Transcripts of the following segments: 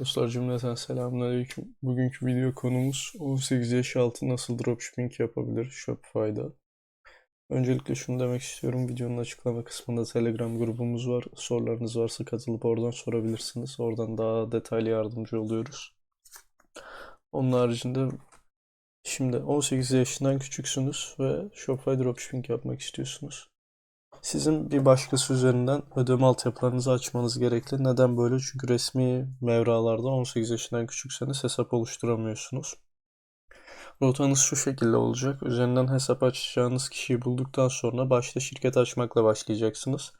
Dostlar cümleten selamünaleyküm. Bugünkü video konumuz 18 yaş altı nasıl dropshipping yapabilir Shopify'da. Öncelikle şunu demek istiyorum. Videonun açıklama kısmında Telegram grubumuz var. Sorularınız varsa katılıp oradan sorabilirsiniz. Oradan daha detaylı yardımcı oluyoruz. Onun haricinde şimdi 18 yaşından küçüksünüz ve Shopify dropshipping yapmak istiyorsunuz. Sizin bir başkası üzerinden ödeme altyapılarınızı açmanız gerekli. Neden böyle? Çünkü resmi mevralarda 18 yaşından küçükseniz hesap oluşturamıyorsunuz. Rotanız şu şekilde olacak. Üzerinden hesap açacağınız kişiyi bulduktan sonra başta şirket açmakla başlayacaksınız.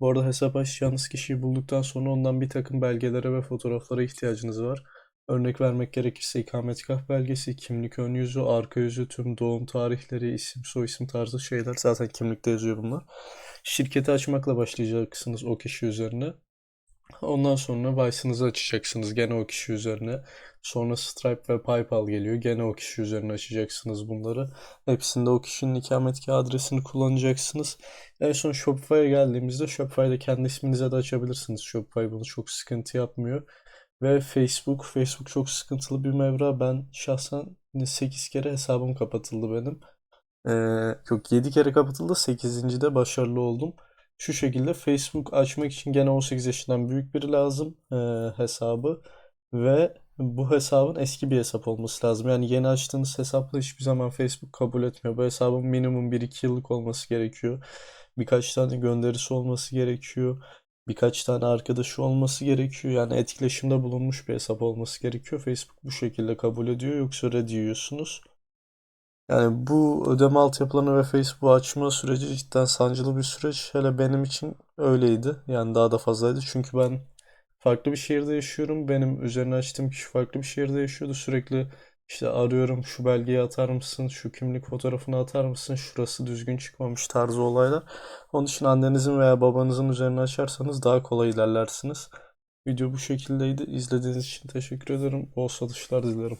Bu arada hesap açacağınız kişiyi bulduktan sonra ondan bir takım belgelere ve fotoğraflara ihtiyacınız var. Örnek vermek gerekirse ikametgah belgesi, kimlik ön yüzü, arka yüzü, tüm doğum tarihleri, isim, soyisim tarzı şeyler zaten kimlikte yazıyor bunlar. Şirketi açmakla başlayacaksınız o kişi üzerine. Ondan sonra Vice'ınızı açacaksınız gene o kişi üzerine. Sonra Stripe ve PayPal geliyor. Gene o kişi üzerine açacaksınız bunları. Hepsinde o kişinin ikametgah adresini kullanacaksınız. En son Shopify'a geldiğimizde Shopify'da kendi isminize de açabilirsiniz. Shopify bunu çok sıkıntı yapmıyor. Ve Facebook, Facebook çok sıkıntılı bir mevra. Ben şahsen 8 kere hesabım kapatıldı benim. Ee, yok 7 kere kapatıldı. 8. de başarılı oldum. Şu şekilde Facebook açmak için gene 18 yaşından büyük biri lazım e, hesabı. Ve bu hesabın eski bir hesap olması lazım. Yani yeni açtığınız hesapla hiçbir zaman Facebook kabul etmiyor. Bu hesabın minimum 1-2 yıllık olması gerekiyor. Birkaç tane gönderisi olması gerekiyor. Birkaç tane arkadaşı olması gerekiyor. Yani etkileşimde bulunmuş bir hesap olması gerekiyor. Facebook bu şekilde kabul ediyor. Yoksa red yiyorsunuz. Yani bu ödeme altyapılarını ve Facebook'u açma süreci cidden sancılı bir süreç. Hele benim için öyleydi. Yani daha da fazlaydı. Çünkü ben farklı bir şehirde yaşıyorum. Benim üzerine açtığım kişi farklı bir şehirde yaşıyordu. Sürekli işte arıyorum şu belgeyi atar mısın? Şu kimlik fotoğrafını atar mısın? Şurası düzgün çıkmamış tarzı olaylar. Onun için annenizin veya babanızın üzerine açarsanız daha kolay ilerlersiniz. Video bu şekildeydi. İzlediğiniz için teşekkür ederim. Bol satışlar dilerim.